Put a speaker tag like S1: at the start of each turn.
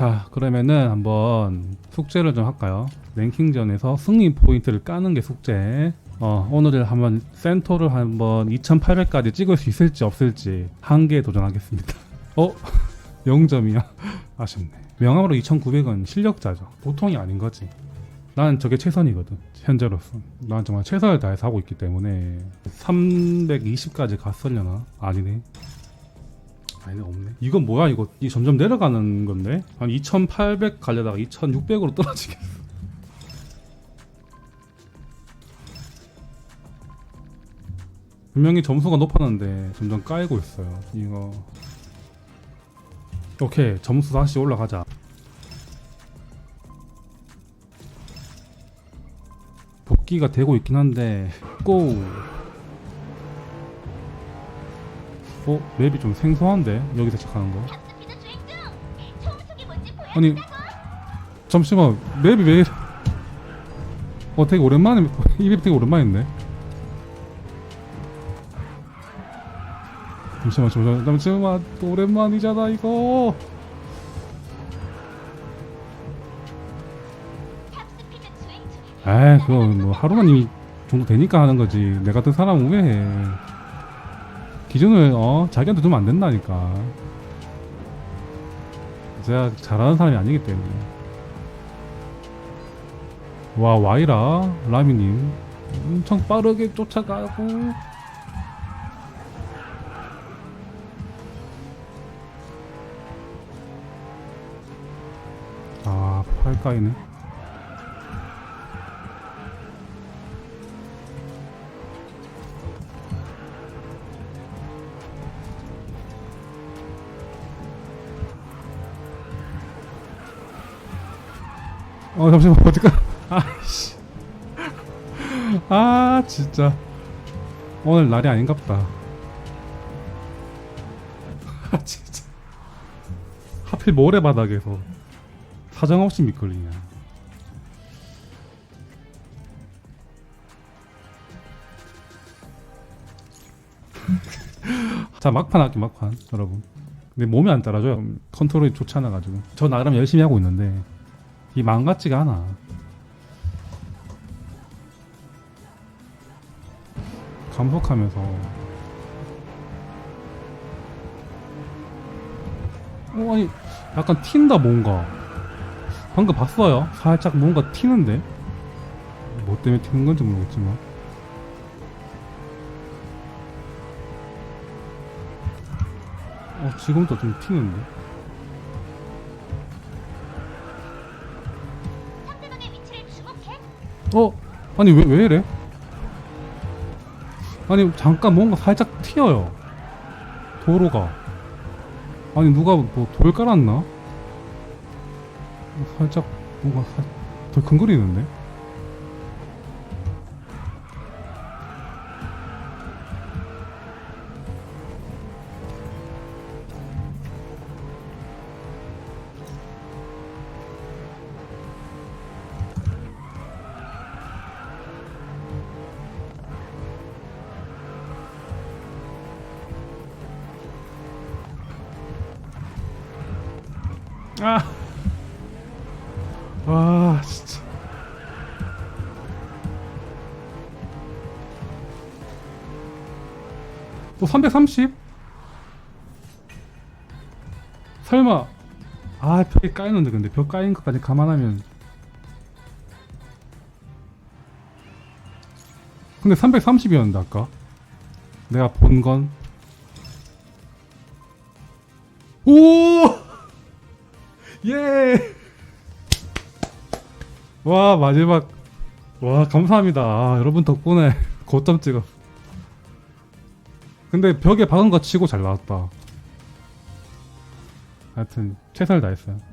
S1: 자 그러면은 한번 숙제를 좀 할까요? 랭킹전에서 승리 포인트를 까는 게 숙제. 어 오늘을 한번 센터를 한번 2,800까지 찍을 수 있을지 없을지 한 개에 도전하겠습니다. 어 0점이야. 아쉽네. 명함으로 2,900은 실력자죠. 보통이 아닌 거지. 난 저게 최선이거든. 현재로서. 난 정말 최선을 다해서 하고 있기 때문에 320까지 갔으려나? 아니네. 아니 없네. 이건 뭐야 이거? 이 점점 내려가는 건데? 한 2,800 가려다가 2,600으로 떨어지겠어. 분명히 점수가 높았는데 점점 까이고 있어요. 이거 오케이 점수 다시 올라가자. 복귀가 되고 있긴 한데 고. 어? 맵이 좀 생소한데? 여기서 시작하는 거. 아니 잠시만. 맵이 왜 이래? 어 되게 오랜만에 이 맵 되게 오랜만인데 잠시만 잠시만. 잠시만. 또 오랜만이잖아 이거! 에이 그거 뭐 하루만 이미 정도 되니까 하는 거지. 내 같은 사람 우회해 기준을 어 자기한테 두면 안 된다니까. 제가 잘하는 사람이 아니기 때문에. 와 와이라 라미님. 엄청 빠르게 쫓아가고. 아 팔까이네 어 잠시만 어떡하 아씨. 아 진짜. 오늘 날이 아닌갑다. 아 진짜. 하필 모래바닥에서 사정없이 미끌리냐. 자 막판 할게 막판 여러분. 근데 몸이 안 따라줘요. 컨트롤이 좋지 않아 가지고. 저 나름 열심히 하고 있는데 이 마음 같지가 않아. 감속하면서. 어, 아니 약간 튄다 뭔가. 방금 봤어요. 살짝 뭔가 튀는데? 뭐 때문에 튀는 건지 모르겠지만. 어 지금도 좀 튀는데 어? 아니 왜, 왜 이래? 아니 잠깐 뭔가 살짝 튀어요 도로가 아니 누가 뭐 돌 깔았나? 살짝 뭔가 살, 더 근거리는데? 아. 와, 진짜. 또 330? 설마. 아, 벽에 까이는데, 근데 벽 까인 것까지 감안하면. 근데 330이었는데, 아까. 내가 본 건. 오! 예! 와 마지막. 와 감사합니다. 아, 여러분 덕분에 고점 찍어. 근데 벽에 박은 거 치고 잘 나왔다. 하여튼 최선을 다했어요